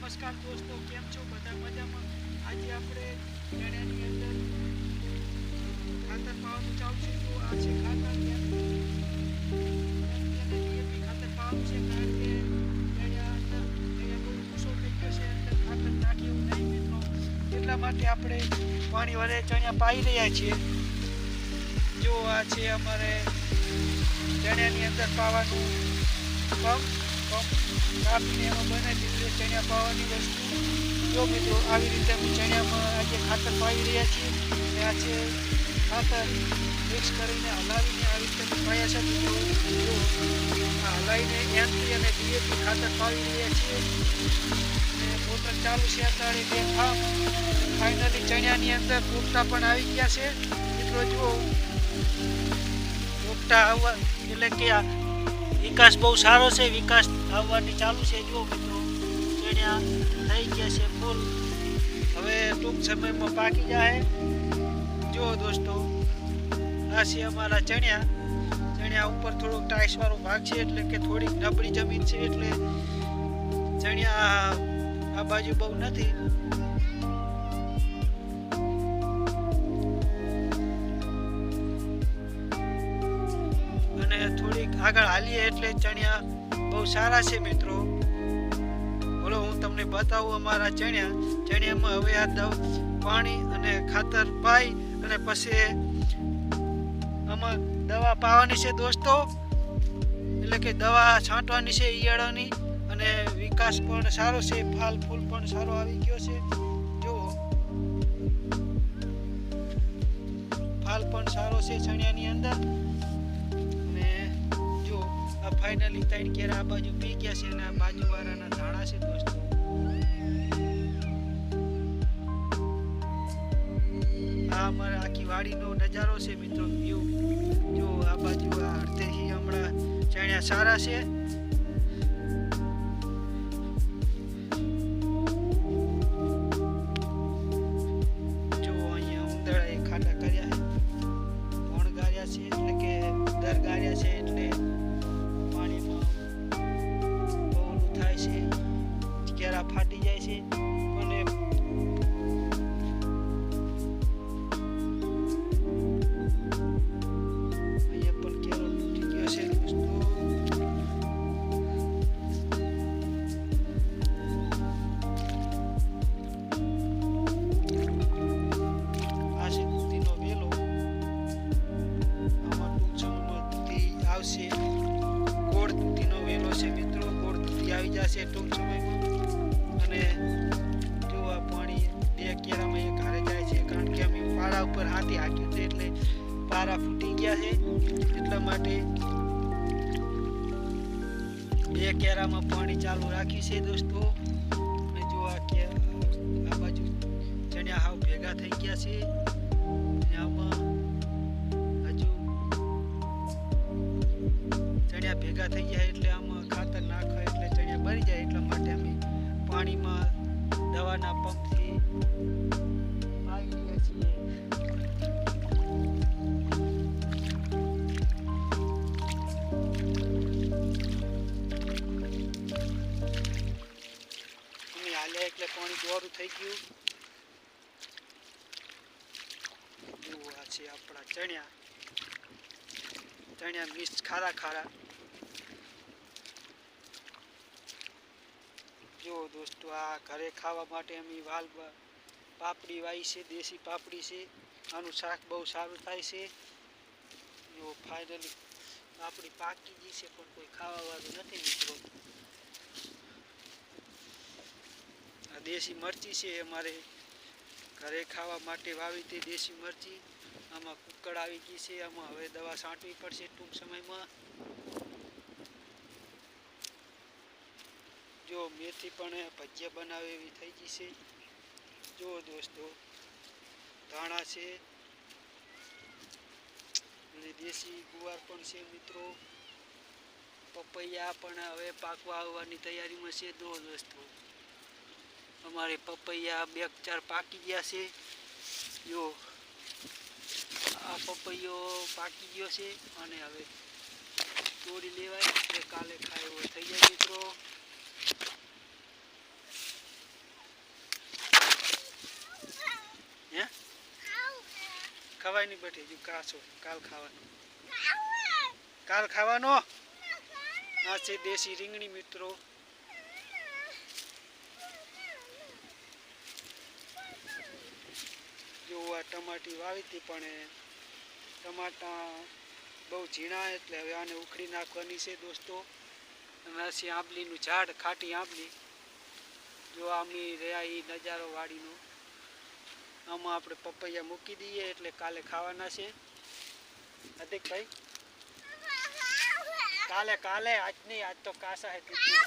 નમસ્કાર દોસ્તો, કેમ છો? બધા મજામાં? આજે આપણે ચણાની અંદર ખાતર પાવાનું ચાલુ છે તો આ છે ખાતર અંદર ચણા બહુ છે, અંદર ખાતર એટલા માટે આપણે પાણી વડે ચણિયા પાઈ રહ્યા છીએ. જો આ છે અમારે ચણાની અંદર પાવાનું પંપ. પંપ કાપીને એમાં બનાવી દીધું ચણિયા પાવાની વસ્તુ. જો મિત્રો, આવી રીતે અમે ચણિયામાં આજે ખાતર પાવી રહ્યા છીએ અને આ છે ખાતર મિક્સ કરીને હલાવીને આવી રીતે પાયા છે મિત્રો. આ હલાવીને એનપી અને ડીએપી ખાતર પાવી રહ્યા છીએ. મોટર ચાલુ છે અત્યારે બે ખામ ફાઇનલી ચણિયાની અંદર પોપટા પણ આવી ગયા છે. મિત્રો, જુઓ. પોપટા આવવા એટલે કે વિકાસ બહુ સારો છે, વિકાસ આવવાની ચાલુ છે જુઓ મિત્રો. ચણ્યા થઈ ગયા છે ફૂલ હવે ટૂંક સમયમાં પાકી જાય જુઓ દોસ્તો, આ છે અમારા ચણ્યા. ચણ્યા ઉપર થોડોક ટાઈસ વાળો ભાગ છે, એટલે કે થોડીક નબળી જમીન છે, એટલે ચણ્યા આ બાજુ બહુ નથી. આગળ હાલીએ એટલે ચણિયા બહુ સારા છે મિત્રો. બોલો, હું તમને બતાવું અમારા ચણિયા. ચણિયામાં હવે આ દવ, પાણી અને ખાતર પાઈ અને પછી આમાં દવા પાવાની છે દોસ્તો. એટલે કે દવા છાંટવાની છે ઈયળોની અને વિકાસ પણ સારો છે, ફાલ ફૂલ પણ સારો આવી ગયો છે. જુઓ ફાલ પણ સારો છે ચણિયાની અંદર. આ ફાઇનલી ત્રણ કેરા આ બાજુ પી ગયા છે અને આ બાજુ વાળાના ધાણા છે દોસ્તો. આ અમારા આખી વાડીનો નજારો છે મિત્રો વ્યૂ જો આ બાજુ આ અડધેથી હમણાં ચણ્યા સારા છે. જશે ટૂંક સમયમાં અને જો આ પાણી બે કેરામાં એક હારે જાય છે, કારણ કે અમે પારા ઉપર હાથી હાંક્યું છે એટલે પારા ફૂટી ગયા છે. એટલા માટે બે કેરામાં પાણી ચાલુ રાખ્યું છે દોસ્તો. અને જો આ કે આ બાજુ ચણ્યા હાવ ભેગા થઈ ગયા છે. આમાં હજુ ચણ્યા ભેગા થઈ ગયા એટલે આમાં એટલા માટે અમે પાણીમાં દવાના પંપથી એટલે પાણી દોરું થઈ ગયું. છે આપણા ચણ્યા. ચણ્યા મિક્સ ખારા ખારા. જો દોસ્તો, આ ઘરે ખાવા માટે અમે વાલ પાપડી વાવી છે, દેશી પાપડી છે. આનું શાક બહુ સારું થાય છે. જો ફાઇનલી પાપડી પાકી ગઈ છે, પણ કોઈ ખાવા વાળું નથી મિત્રો. આ દેશી મરચી છે અમારે ઘરે ખાવા માટે વાવી તે દેશી મરચી. આમાં કુકડ આવી ગઈ છે, આમાં હવે દવા છાંટવી પડશે ટૂંક સમયમાં. મેથી પણ ભજીયા બનાવે એવી થઈ ગઈ છે. જુઓ દોસ્તો, ધાણા છે અને દેશી ગુવાર પણ છે મિત્રો. પપૈયા પણ હવે પાકવા આવવાની તૈયારીમાં છે. દો દોસ્તો, અમારે પપૈયા બે ચાર પાકી ગયા છે. જો આ પપૈયો પાકી ગયો છે અને હવે તોડી લેવાય. એટલે કાલે ખાય એવો થઈ જાય મિત્રો. ખવાય નહીં બેઠી હજુ કાચો કાલ ખાવાનો. કાલ ખાવાનો? આ છે દેશી રીંગણી મિત્રો. જો આ ટમાટી વાવી હતી પણ ટમાટા બહુ ઝીણા એટલે હવે આને ઉખડી નાખવાની છે દોસ્તો. અને છે આંબલીનું ઝાડ ખાટી આંબલી. જો આમની રહ્યા એ નજારો વાડીનો. આમાં આપણે પપૈયા મૂકી દઈએ એટલે કાલે ખાવાના છે. અધિકભાઈ કાલે કાલે આજ નહીં આજ તો કાસા હે તૂટી